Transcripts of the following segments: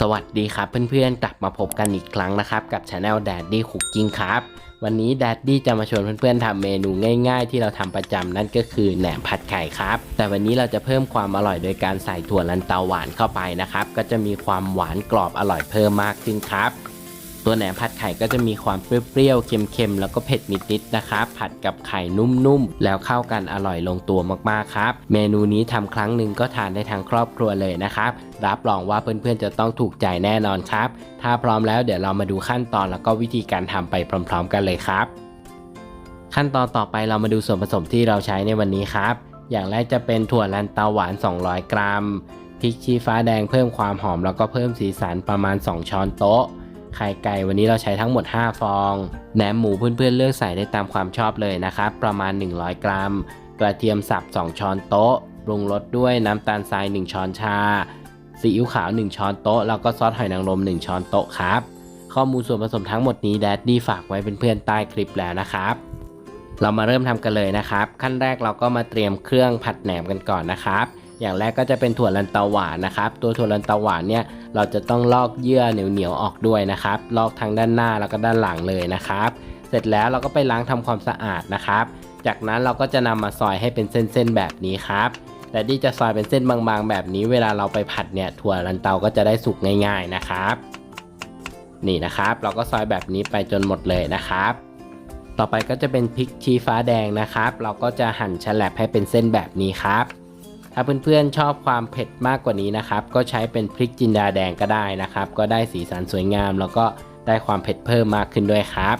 สวัสดีครับเพื่อนๆ กลับมาพบกันอีกครั้งนะครับ กับช anel Daddy Cooking ครับ วันนี้ Daddy จะมาชวนเพื่อนๆทำเมนูง่ายๆ ที่เราทำประจำนั่นก็คือแหนมผัดไข่ครับ แต่วันนี้เราจะเพิ่มความอร่อยโดยการใส่ถั่วลันเตาหวานเข้าไปนะครับ ก็จะมีความหวานกรอบอร่อยเพิ่มมากขึ้นครับ ตัวแหนมผัดไข่ก็จะมีความเปรี้ยวๆ เค็มๆ แล้วก็เผ็ดนิดๆ นะครับ ผัดกับไข่นุ่มๆ แล้วเข้ากันอร่อยลงตัวมากๆ ครับ เมนูนี้ทำครั้งหนึ่งก็ทานได้ทั้งครอบครัวเลยนะครับ รับรองว่าเพื่อนๆ จะต้องถูกใจแน่นอนครับ ถ้าพร้อมแล้วเดี๋ยวเรามาดูขั้นตอนแล้วก็วิธีการทำไปพร้อม ๆ กันเลยครับ ขั้นตอนต่อไปเรามาดูส่วนผสมที่เราใช้ในวันนี้ครับ อย่างแรกจะเป็นถั่วลันเตาหวาน 200 กรัมพริกชี้ฟ้าแดงเพิ่มความหอมแล้วก็เพิ่มสีสันประมาณ 2 ช้อนโต๊ะ ไข่ไก่วันนี้เราใช้ทั้งหมด 5 ฟอง แหนมหมูเพื่อนๆเลือกใส่ได้ตามความชอบเลยนะครับ ประมาณ 100 กรัม กระเทียมสับ 2 ช้อนโต๊ะ ปรุงรสด้วยน้ำตาลทราย 1 ช้อนชา ซีอิ๊วขาว 1 ช้อนโต๊ะ แล้วก็ซอสหอยนางรม 1 ช้อนโต๊ะครับ ข้อมูลส่วนผสมทั้งหมดนี้แดดดี้ฝากไว้เป็นเพื่อนใต้คลิปแล้วนะครับ เรามาเริ่มทำกันเลยนะครับ ขั้นแรกเราก็มาเตรียมเครื่องผัดแหนมกันก่อนนะครับ อย่างแรกก็จะเป็นถั่วลันเตาหวานนะครับ ตัวถั่วลันเตาหวานเนี่ยเราจะต้องลอกเยื่อเหนียวๆออกด้วยนะครับ ลอกทั้งด้านหน้าแล้วก็ด้านหลังเลยนะครับ เสร็จแล้วเราก็ไปล้างทำความสะอาดนะครับ จากนั้นเราก็จะนำมาซอยให้เป็นเส้นๆแบบนี้ครับแต่ที่จะซอยเป็นเส้นบางๆ แบบนี้เวลาเราไปผัดเนี่ยถั่วลันเตาก็จะได้สุกง่าย ๆนะครับ นี่นะครับ เราก็ซอยแบบนี้ไปจนหมดเลยนะครับ ต่อไปก็จะเป็นพริกชี้ฟ้าแดงนะครับ เราก็จะหั่นฉลับให้เป็นเส้นแบบนี้ครับ ถ้าเพื่อนๆชอบความเผ็ดมากกว่านี้นะครับ ก็ใช้เป็นพริกจินดาแดงก็ได้นะครับ ก็ได้สีสันสวยงาม แล้วก็ได้ความเผ็ดเพิ่มมากขึ้นด้วยครับ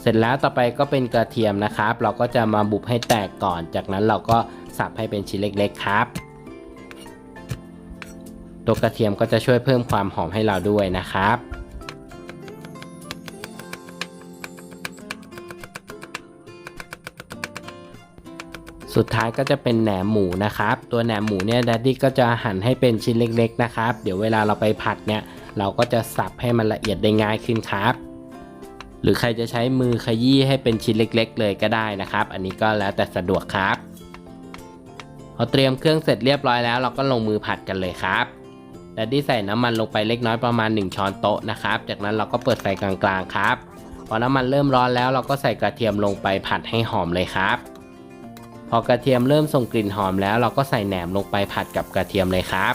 เสร็จแล้วต่อไปก็เป็นกระเทียมนะครับ เราก็จะมาบุบให้แตกก่อน จากนั้นเราก็สับให้เป็นชิ้นเล็กๆครับ ตัวกระเทียมก็จะช่วยเพิ่มความหอมให้เราด้วยนะครับ สุดท้ายก็จะเป็นแหนมหมูนะครับ ตัวแหนมหมูเนี่ยดัดดี้ก็จะหั่นให้เป็นชิ้นเล็กๆนะครับ เดี๋ยวเวลาเราไปผัดเนี่ย เราก็จะสับให้มันละเอียดได้ง่ายขึ้นครับ หรือใครจะใช้มือขยี้ให้เป็นชิ้นเล็ก ๆ เลยก็ได้นะครับ อันนี้ก็แล้วแต่สะดวกครับพอเตรียมเครื่องเสร็จเรียบร้อยแล้ว เราก็ลงมือผัดกันเลยครับดัดดี้ใส่น้ำมันลงไปเล็กน้อยประมาณ 1 ช้อนโต๊ะนะครับ จากนั้นเราก็เปิดไฟกลางๆครับ พอน้ำมันเริ่มร้อนแล้วเราก็ใส่กระเทียมลงไปผัดให้หอมเลยครับ พอกระเทียมเริ่มส่งกลิ่นหอมแล้วเราก็ใส่แหนมลงไปผัดกับกระเทียมเลยครับ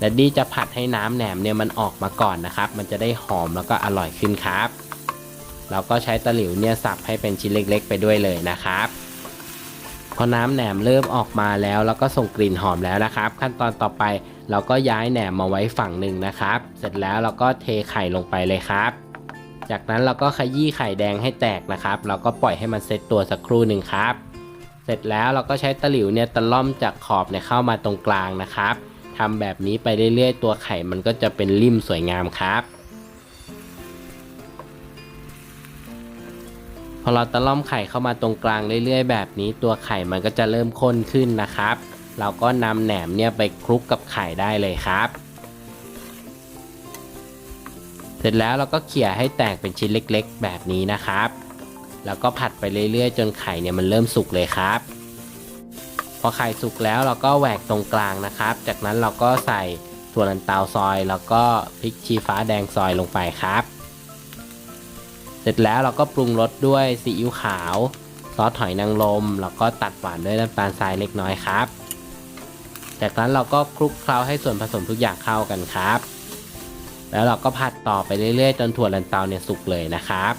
ดัดดี้จะผัดให้น้ำแหนมเนี่ยมันออกมาก่อนนะครับ มันจะได้หอมแล้วก็อร่อยขึ้นครับ เราก็ใช้ตะหลิวเนี่ยสับให้เป็นชิ้นเล็ก ๆ ไปด้วยเลยนะครับ พอน้ำแหนมเริ่มออกมาแล้ว แล้วก็ส่งกลิ่นหอมแล้วนะครับ ขั้นตอนต่อไปเราก็ย้ายแหนมมาไว้ฝั่งหนึ่งนะครับ เสร็จแล้วเราก็เทไข่ลงไปเลยครับ จากนั้นเราก็ขยี้ไข่แดงให้แตกนะครับ เราก็ปล่อยให้มันเซตตัวสักครู่หนึ่งครับ เสร็จแล้วเราก็ใช้ตะหลิวเนี่ยตะล่อมจากขอบเนี่ยเข้ามาตรงกลางนะครับทำแบบนี้ไปเรื่อยๆ ตัวไข่มันก็จะเป็นริมสวยงามครับพอเราตะล่อมไข่เข้ามาตรงกลางเรื่อยๆ แบบนี้ตัวไข่มันก็จะเริ่มข้นขึ้นนะครับ เราก็นำแหนมเนี่ยไปคลุกกับไข่ได้เลยครับ เสร็จแล้วเราก็เขี่ยให้แตกเป็นชิ้นเล็กๆ แบบนี้นะครับ แล้วก็ผัดไปเรื่อยๆ จนไข่เนี่ยมันเริ่มสุกเลยครับ พอไข่สุกแล้วเราก็แหวกตรงกลางนะครับ จากนั้นเราก็ใส่ถั่วลันเตาซอย แล้วก็พริกชี้ฟ้าแดงซอยลงไปครับ เสร็จแล้วเราก็ปรุงรสด้วยซีอิ๊วขาว ซอสหอยนางรมแล้วก็ตัดหวานด้วยน้ำตาลทรายเล็กน้อยครับ จากนั้นเราก็คลุกเคล้าให้ส่วนผสมทุกอย่างเข้ากันครับ แล้วเราก็ผัดต่อไปเรื่อยๆ จนถั่วลันเตาเนี่ยสุกเลยนะครับ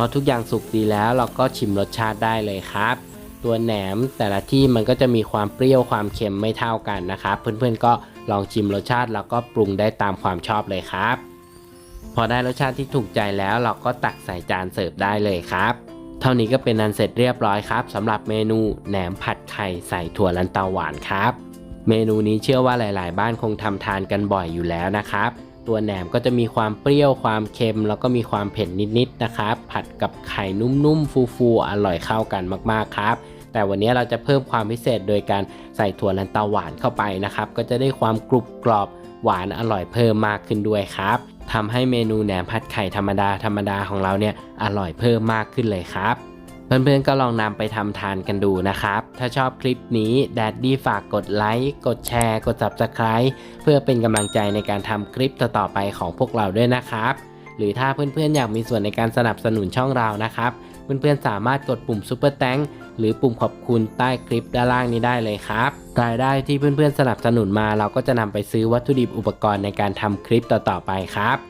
อทุกอย่างสุกดีแล้วเราก็ชิมรสชาติได้เลยครับ ตัวแหนมแต่ละที่มันก็จะมีความเปรี้ยวความเค็มไม่เท่ากันนะครับ เพื่อนๆก็ลองชิมรสชาติแล้วก็ปรุงได้ตามความชอบเลยครับ พอได้รสชาติที่ถูกใจแล้วเราก็ตักใส่จานเสิร์ฟได้เลยครับ เท่านี้ก็เป็นอันเสร็จเรียบร้อยครับสำหรับเมนูแหนมผัดไข่ใส่ถั่วลันเตาหวานครับ เมนูนี้เชื่อว่าหลาย ๆ บ้านคงทำทานกันบ่อยอยู่แล้วนะครับ ตัวแหนมก็จะมีความเปรี้ยวความเค็ม แล้วก็มีความเผ็ดนิดๆนะครับ ผัดกับไข่นุ่มๆ ฟูๆ อร่อยเข้ากันมากๆครับ แต่วันนี้เราจะเพิ่มความพิเศษโดยการใส่ถั่วลันเตาหวานเข้าไปนะครับ ก็จะได้ความกรุบกรอบหวานอร่อยเพิ่มมากขึ้นด้วยครับทำให้เมนูแหนมผัดไข่ธรรมดาธรรมดาของเราเนี่ยอร่อยเพิ่มมากขึ้นเลยครับ เพื่อนๆก็ลองนำไปทำทานกันดูนะครับ ถ้าชอบคลิปนี้แดดดี้ฝากกดไลค์ กดแชร์ กด Subscribe เพื่อเป็นกำลังใจในการทำคลิปต่อๆไปของพวกเราด้วยนะครับ หรือถ้าเพื่อนๆอยากมีส่วนในการสนับสนุนช่องเรานะครับ เพื่อนๆสามารถกดปุ่ม Super t h a n k หรือปุ่มขอบคุณใต้คลิปด้านล่างนี้ได้เลยครับ รายได้ที่เพื่อนๆสนับสนุนมาเราก็จะนำไปซื้อวัตถุดิบอุปกรณ์ในการทำคลิปต่อๆไปครับ